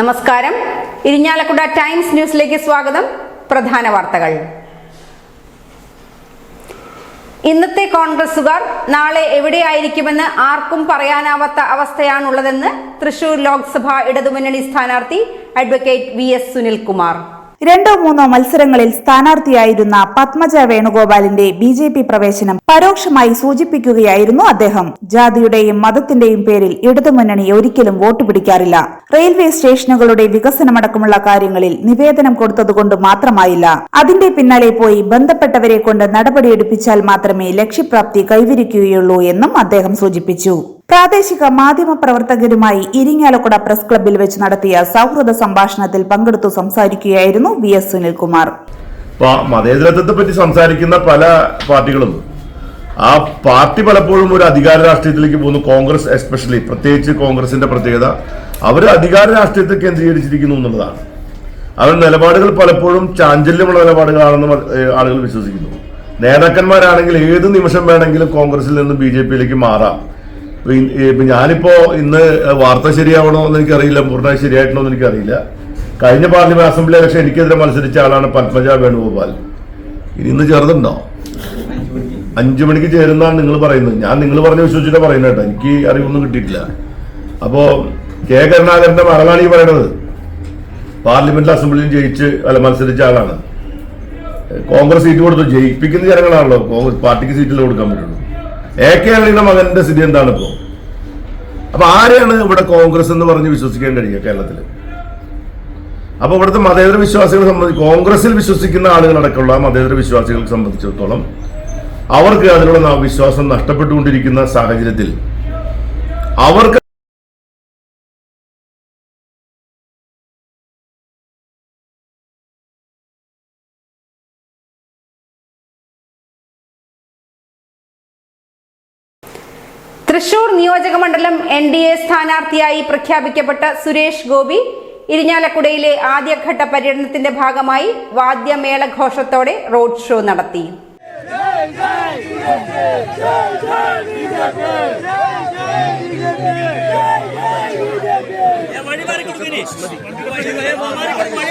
നമസ്കാരം. ഇരിഞ്ഞാലക്കുട ടൈംസ് ന്യൂസിലേക്ക് സ്വാഗതം. പ്രധാന വാർത്തകൾ. ഇന്നത്തെ കോൺഗ്രസുകാർ നാളെ എവിടെയായിരിക്കുമെന്ന് ആർക്കും പറയാനാവാത്ത അവസ്ഥയാണുള്ളതെന്ന് തൃശൂർ ലോക്സഭാ ഇടതുമുന്നണി സ്ഥാനാർത്ഥി അഡ്വക്കേറ്റ് വി എസ് സുനിൽകുമാർ. രണ്ടോ മൂന്നോ മത്സരങ്ങളിൽ സ്ഥാനാർത്ഥിയായിരുന്ന പത്മജ വേണുഗോപാലിന്റെ ബി ജെ പി പ്രവേശനം പരോക്ഷമായി സൂചിപ്പിക്കുകയായിരുന്നു അദ്ദേഹം. ജാതിയുടെയും മതത്തിന്റെയും പേരിൽ ഇടതുമുന്നണി ഒരിക്കലും വോട്ട് പിടിക്കാറില്ല. റെയിൽവേ സ്റ്റേഷനുകളുടെ വികസനമടക്കമുള്ള കാര്യങ്ങളിൽ നിവേദനം കൊടുത്തതുകൊണ്ട് മാത്രമായില്ല. അതിന്റെ പിന്നാലെ പോയി ബന്ധപ്പെട്ടവരെ കൊണ്ട് നടപടിയെടുപ്പിച്ചാൽ മാത്രമേ ലക്ഷ്യപ്രാപ്തി കൈവരിക്കുകയുള്ളൂ എന്നും അദ്ദേഹം സൂചിപ്പിച്ചു. പ്രാദേശിക മാധ്യമ പ്രവർത്തകരുമായി ഇരിങ്ങാലക്കുട പ്രസ് ക്ലബ്ബിൽ വെച്ച് നടത്തിയ സൗഹൃദ സംഭാഷണത്തിൽ പങ്കെടുത്തു സംസാരിക്കുകയായിരുന്നു വി എസ് സുനിൽകുമാർ. മതേതരത്വത്തെ പറ്റി സംസാരിക്കുന്ന പല പാർട്ടികളും ആ പാർട്ടി പലപ്പോഴും ഒരു അധികാര രാഷ്ട്രീയത്തിലേക്ക് പോകുന്നു. കോൺഗ്രസ് എസ്പെഷ്യലി പ്രത്യേകിച്ച് കോൺഗ്രസിന്റെ പ്രത്യേകത അവർ അധികാര രാഷ്ട്രീയത്തെ കേന്ദ്രീകരിച്ചിരിക്കുന്നു എന്നുള്ളതാണ്. അവരുടെ നിലപാടുകൾ പലപ്പോഴും ചാഞ്ചല്യമുള്ള നിലപാടുകളാണെന്ന് ആളുകൾ വിശ്വസിക്കുന്നു. നേതാക്കന്മാരാണെങ്കിൽ ഏത് നിമിഷം വേണമെങ്കിലും കോൺഗ്രസിൽ നിന്ന് ബി ജെ പിയിലേക്ക് മാറാം. ഞാനിപ്പോ ഇന്ന് വാർത്ത ശരിയാവണോ എന്ന് എനിക്കറിയില്ല പൂർണമായി ശരിയായിട്ടണോ എന്ന് എനിക്കറിയില്ല. കഴിഞ്ഞ പാർലമെന്റ് അസംബ്ലി ഇലക്ഷൻ എനിക്കെതിരെ മത്സരിച്ച ആളാണ് പത്മജ വേണുഗോപാൽ. ഇനി ഇന്ന് ചേർന്നുണ്ടോ അഞ്ചു മണിക്ക് ചേരുന്നാണ് നിങ്ങൾ പറയുന്നത്. ഞാൻ നിങ്ങൾ പറഞ്ഞ വിശ്വസിച്ചിട്ട് പറയുന്നത് കേട്ടോ. എനിക്ക് അറിവൊന്നും കിട്ടിയിട്ടില്ല. അപ്പോ കെ കരുണാകരന്റെ മകളാണ് ഈ പറയണത്. പാർലമെന്റ് അസംബ്ലിയിൽ ജയിച്ച് അല്ല മത്സരിച്ച ആളാണ്. കോൺഗ്രസ് സീറ്റ് കൊടുത്തു. ജയിപ്പിക്കുന്ന ജനങ്ങളാണല്ലോ. കോൺഗ്രസ് പാർട്ടിക്ക് സീറ്റിൽ കൊടുക്കാൻ പറ്റുള്ളൂ. എ കെ ആന്റണിയുടെ മകന്റെ സ്ഥിതി എന്താണ് ഇപ്പോ അപ്പൊ ആരെയാണ് ഇവിടെ കോൺഗ്രസ് എന്ന് പറഞ്ഞ് വിശ്വസിക്കാൻ കഴിയുക കേരളത്തിൽ അപ്പൊ ഇവിടുത്തെ മതേതര വിശ്വാസികളെ സംബന്ധിച്ച് കോൺഗ്രസിൽ വിശ്വസിക്കുന്ന ആളുകളടക്കമുള്ള മതേതര വിശ്വാസികളെ സംബന്ധിച്ചിടത്തോളം അവർക്ക് അതിനുള്ള വിശ്വാസം നഷ്ടപ്പെട്ടുകൊണ്ടിരിക്കുന്ന സാഹചര്യത്തിൽ അവർക്ക് തൃശൂർ നിയോജക മണ്ഡലം എൻ ഡി എ സ്ഥാനാർത്ഥിയായി പ്രഖ്യാപിക്കപ്പെട്ട സുരേഷ് ഗോപി ഇരിഞ്ഞാലക്കുടയിലെ ആദ്യഘട്ട പര്യടനത്തിന്റെ ഭാഗമായി വാദ്യമേളഘോഷത്തോടെ റോഡ് ഷോ നടത്തി. വഴി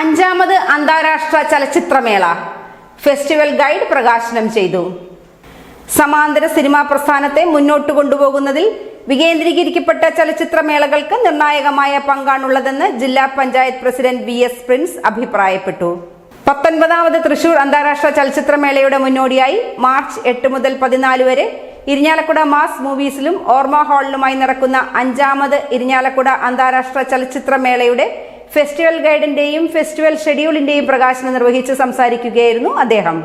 അഞ്ചാമത് അന്താരാഷ്ട്ര ചലച്ചിത്രമേള. ഫെസ്റ്റിവൽ ഗൈഡ് പ്രകാശനം ചെയ്തു. സമാന്തര സിനിമാ പ്രസ്ഥാനത്തെ മുന്നോട്ട് കൊണ്ടുപോകുന്നതിൽ വികേന്ദ്രീകരിക്കപ്പെട്ട ചലച്ചിത്രമേളകൾക്ക് നിർണായകമായ പങ്കാണുള്ളതെന്ന് ജില്ലാ panchayat president V S Prince അഭിപ്രായപ്പെട്ടു. പത്തൊൻപതാമത് തൃശൂർ അന്താരാഷ്ട്ര ചലച്ചിത്രമേളയുടെ മുന്നോടിയായി മാർച്ച് എട്ട് മുതൽ പതിനാല് വരെ ഇരിഞ്ഞാലക്കുട മാസ് മൂവീസിലും ഓർമ്മ ഹാളിലുമായി നടക്കുന്ന അഞ്ചാമത് ഇരിഞ്ഞാലക്കുട അന്താരാഷ്ട്ര ചലച്ചിത്രമേളയുടെ ഫെസ്റ്റിവൽ ഗൈഡിന്റെയും ഫെസ്റ്റിവൽ ഷെഡ്യൂളിന്റെയും പ്രകാശനം നിർവഹിച്ച് സംസാരിക്കുകയായിരുന്നു അദ്ദേഹം.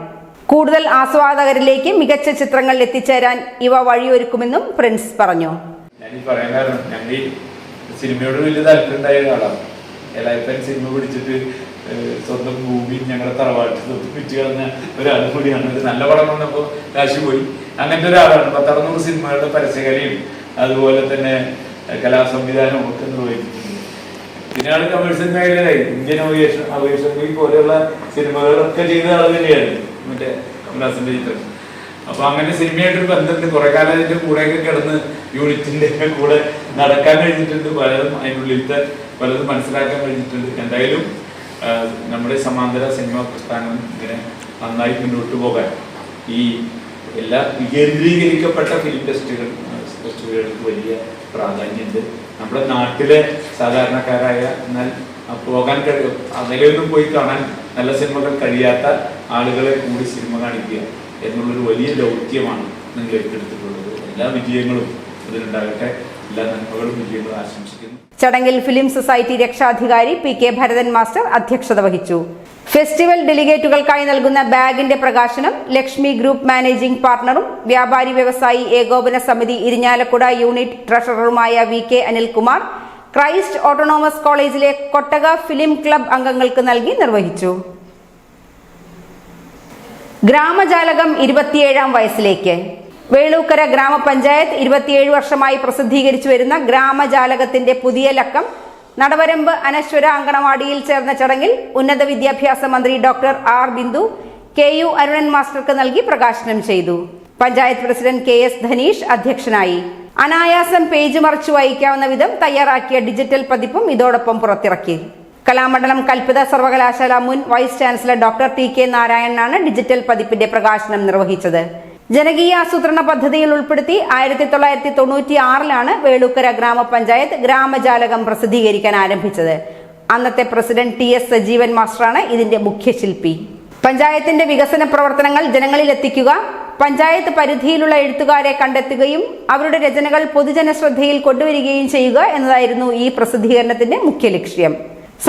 കൂടുതൽ ആസ്വാദകരിലേക്ക് മികച്ച ചിത്രങ്ങൾ എത്തിച്ചേരാൻ ഇവ വഴിയൊരുക്കുമെന്നും പ്രിൻസ് പറഞ്ഞു. സിനിമയോട് വലിയ താല്പര്യമുണ്ടായ ഒരാളാണ്. സിനിമ പിടിച്ചിട്ട് സ്വന്തം ഭൂമി ഞങ്ങളുടെ തറവാട്ടിൽ വിറ്റ് കളഞ്ഞ ഒരാൾ കൂടിയാണ്. ഒരു നല്ല പടം വന്നപ്പോൾ കാശ് പോയി അങ്ങനത്തെ ഒരാളാണ്. പത്തറുന്നൂറ് സിനിമകളുടെ പരസ്യകലയും അതുപോലെ തന്നെ കലാസംവിധാനവും ഒക്കെ നിർവഹിച്ചിട്ടുണ്ട്. പിന്നെ ആൾ കമേഴ്സ്യൽ മേഖലയിലായി ഇന്ത്യൻ അവിയേഷൻ അവിയേഷൻ പോലെയുള്ള സിനിമകളൊക്കെ ചെയ്ത ആൾ തന്നെയാണ് മറ്റേ കമലാസിന്റെ ചിത്രം. അപ്പൊ അങ്ങനെ സിനിമയായിട്ടൊരു ബന്ധമുണ്ട്. കുറെ കാലം അതിന്റെ കൂടെയൊക്കെ കിടന്ന് യൂണിറ്റിന്റെ കൂടെ നടക്കാൻ കഴിഞ്ഞിട്ടുണ്ട്. പലതും അതിനുള്ളിലത്തെ പലതും മനസ്സിലാക്കാൻ കഴിഞ്ഞിട്ടുണ്ട്. എന്തായാലും നമ്മുടെ സമാന്തര സിനിമ പ്രസ്ഥാനം ഇങ്ങനെ നന്നായി മുന്നോട്ട് പോകാൻ ഈ എല്ലാ വികേന്ദ്രീകരിക്കപ്പെട്ട ഫിലിം ഫെസ്റ്റുകൾ ടെസ്റ്റുകൾക്ക് വലിയ പ്രാധാന്യമുണ്ട്. നമ്മുടെ നാട്ടിലെ സാധാരണക്കാരായ എന്നാൽ പോകാൻ കഴിയും അതിലൊന്നും പോയി കാണാൻ നല്ല സിനിമകൾ കഴിയാത്ത ആളുകളെ കൂടി സിനിമ കാണിക്കുക എന്നുള്ളൊരു വലിയ ദൗത്യമാണ് നിങ്ങൾ ഏറ്റെടുത്തിട്ടുള്ളത്. എല്ലാ വിജയങ്ങളും അതിലുണ്ടാകട്ടെ ചടങ്ങിൽ ഫിലിം സൊസൈറ്റി രക്ഷാധികാരി പി കെ ഭരതൻ മാസ്റ്റർ അധ്യക്ഷത വഹിച്ചു. ഫെസ്റ്റിവൽ ഡെലിഗേറ്റുകൾക്കായി നൽകുന്ന ബാഗിന്റെ പ്രകാശനം ലക്ഷ്മി ഗ്രൂപ്പ് മാനേജിംഗ് പാർട്ണറും വ്യാപാരി വ്യവസായി ഏകോപന സമിതി Irinjalakuda unit ട്രഷററുമായ V K Anilkumar Christ autonomous കോളേജിലെ കൊട്ടക ഫിലിം ക്ലബ് അംഗങ്ങൾക്ക് നൽകി നിർവഹിച്ചു. ഗ്രാമജാലകം ഇരുപത്തിയേഴാം വയസ്സിലേക്ക്. വേളൂക്കര ഗ്രാമപഞ്ചായത്ത് ഇരുപത്തിയേഴ് വർഷമായി പ്രസിദ്ധീകരിച്ചു വരുന്ന ഗ്രാമജാലകത്തിന്റെ പുതിയ ലക്കം നടവരമ്പ് അനശ്വര അങ്കണവാടിയിൽ ചേർന്ന ചടങ്ങിൽ ഉന്നത വിദ്യാഭ്യാസ മന്ത്രി doctor R Bindu K U Arunan മാസ്റ്റർക്ക് നൽകി പ്രകാശനം ചെയ്തു. Panchayat president K S Dhaneesh അധ്യക്ഷനായി. അനായാസം പേജ് മറിച്ചു വായിക്കാവുന്ന വിധം തയ്യാറാക്കിയ ഡിജിറ്റൽ പതിപ്പും ഇതോടൊപ്പം പുറത്തിറക്കി. കലാമണ്ഡലം കൽപ്പിത സർവകലാശാല മുൻ vice chancellor doctor T K നാരായണനാണ് digital പതിപ്പിന്റെ പ്രകാശനം നിർവഹിച്ചത്. ജനകീയ ആസൂത്രണ പദ്ധതിയിൽ ഉൾപ്പെടുത്തി ആയിരത്തി തൊള്ളായിരത്തി തൊണ്ണൂറ്റി ആറിലാണ് വേളൂക്കര ഗ്രാമപഞ്ചായത്ത് ഗ്രാമജാലകം പ്രസിദ്ധീകരിക്കാൻ ആരംഭിച്ചത്. അന്നത്തെ പ്രസിഡന്റ് ടി എസ് സജീവൻ മാസ്റ്ററാണ് ഇതിന്റെ മുഖ്യശില്പി പഞ്ചായത്തിന്റെ വികസന പ്രവർത്തനങ്ങൾ ജനങ്ങളിൽ എത്തിക്കുക പഞ്ചായത്ത് പരിധിയിലുള്ള എഴുത്തുകാരെ കണ്ടെത്തുകയും അവരുടെ രചനകൾ പൊതുജന ശ്രദ്ധയിൽ കൊണ്ടുവരികയും ചെയ്യുക എന്നതായിരുന്നു ഈ പ്രസിദ്ധീകരണത്തിന്റെ മുഖ്യ ലക്ഷ്യം.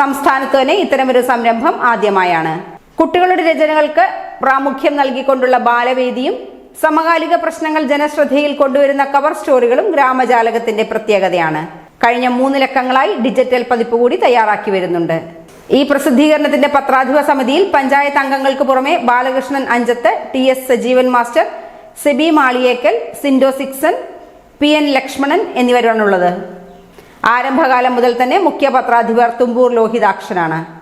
സംസ്ഥാനത്ത് തന്നെ ഇത്തരമൊരു സംരംഭം ആദ്യമായാണ്. കുട്ടികളുടെ രചനകൾക്ക് പ്രാമുഖ്യം നൽകിക്കൊണ്ടുള്ള ബാലവേദിയും സമകാലിക പ്രശ്നങ്ങൾ ജനശ്രദ്ധയിൽ കൊണ്ടുവരുന്ന കവർ സ്റ്റോറികളും ഗ്രാമജാലകത്തിന്റെ പ്രത്യേകതയാണ്. കഴിഞ്ഞ മൂന്ന് ലക്കങ്ങളായി ഡിജിറ്റൽ പതിപ്പ് കൂടി തയ്യാറാക്കി വരുന്നുണ്ട്. ഈ പ്രസിദ്ധീകരണത്തിന്റെ പത്രാധിപ സമിതിയിൽ പഞ്ചായത്ത് അംഗങ്ങൾക്ക് പുറമെ Balakrishnan Anchath T S Sajeevan master Sebi Maliyekkal Sindo Sixon P N Lakshmanan എന്നിവരാണുള്ളത്. ആരംഭകാലം മുതൽ തന്നെ മുഖ്യ പത്രാധിപർ തുമ്പൂർ ലോഹിതാക്ഷനാണ്.